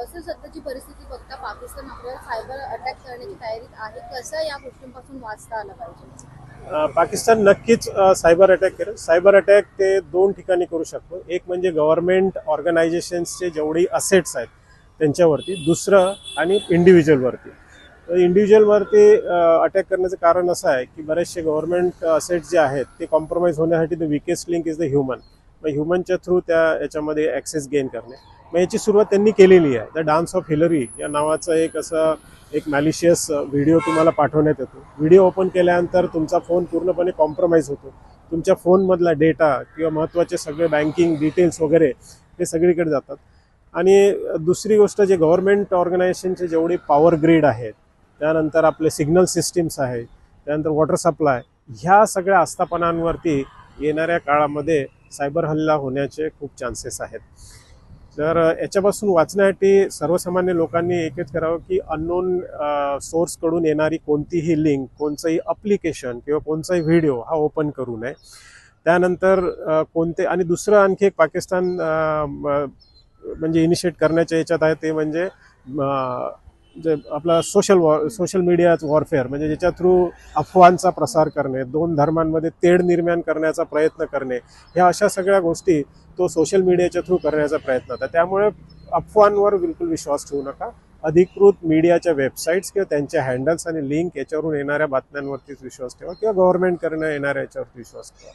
असं सध्याची परिस्थिती बघता पाकिस्तान आपल्याला सायबर अटॅक करण्याची तयारीत आहे. कसं या गोष्टींपासून वाचता आलं पाहिजे? पाकिस्तान नक्कीच सायबर अटॅक करेल. सायबर अटॅक ते दोन ठिकाणी करू शकतो. एक म्हणजे गव्हर्नमेंट ऑर्गनायझेशन्सचे जेवढी असेट्स आहेत त्यांच्यावरती दुसरं आणि इंडिव्हिज्युअलवरती तर इंडिव्हिज्युअलवरती अटॅक करण्याचं कारण असं आहे की बरेचसे गव्हर्नमेंट असेट्स जे आहेत ते कॉम्प्रोमाइज होण्यासाठी the weakest link is the human मग ह्युमनच्या थ्रू त्या याच्यामध्ये ॲक्सेस गेन करणे. मग याची सुरुवात त्यांनी केलेली आहे. द डान्स ऑफ हिलरी या नावाचं एक असं एक मॅलिशियस व्हिडिओ तुम्हाला पाठवण्यात येतो. व्हिडिओ ओपन केल्यानंतर तुमचा फोन पूर्णपणे कॉम्प्रोमाइज होतो. तुमच्या फोनमधला डेटा किंवा महत्त्वाचे सगळे बँकिंग डिटेल्स वगैरे ते सगळीकडे जातात. आणि दुसरी गोष्ट जे गव्हर्नमेंट ऑर्गनायझेशनचे जेवढे पॉवर ग्रीड आहेत त्यानंतर आपले सिग्नल सिस्टीम्स आहेत त्यानंतर वॉटर सप्लाय ह्या सगळ्या आस्थापनांवरती येणाऱ्या काळामध्ये सायबर हल्ला होण्याचे खूप चान्सेस आहेत. तर याच्यापासून वाचण्यासाठी सर्वसामान्य लोकांनी एकच करावं की अननोन सोर्सकडून येणारी कोणतीही लिंक कोणचंही अप्लिकेशन किंवा कोणचाही व्हिडिओ हा ओपन करू नये. त्यानंतर कोणते आणि दुसरं आणखी एक पाकिस्तान म, म्हणजे इनिशिएट करण्याच्या याच्यात आहे ते म्हणजे जे आपला social war social media warfare म्हणजे ज्याच्या थ्रू अफवांचा प्रसार करणे दोन धर्मांमध्ये तेढ निर्माण करण्याचा प्रयत्न करणे ह्या अशा सगळ्या गोष्टी तो सोशल मीडियाच्या थ्रू करण्याचा प्रयत्न होता. त्यामुळे अफवांवर बिलकुल विश्वास ठेवू नका. अधिकृत मीडियाच्या वेबसाईट्स किंवा त्यांच्या हँडल्स आणि लिंक याच्यावरून येणाऱ्या बातम्यांवरतीच विश्वास ठेवा किंवा गव्हर्नमेंट करणं येणाऱ्या याच्यावरती विश्वास ठेवा.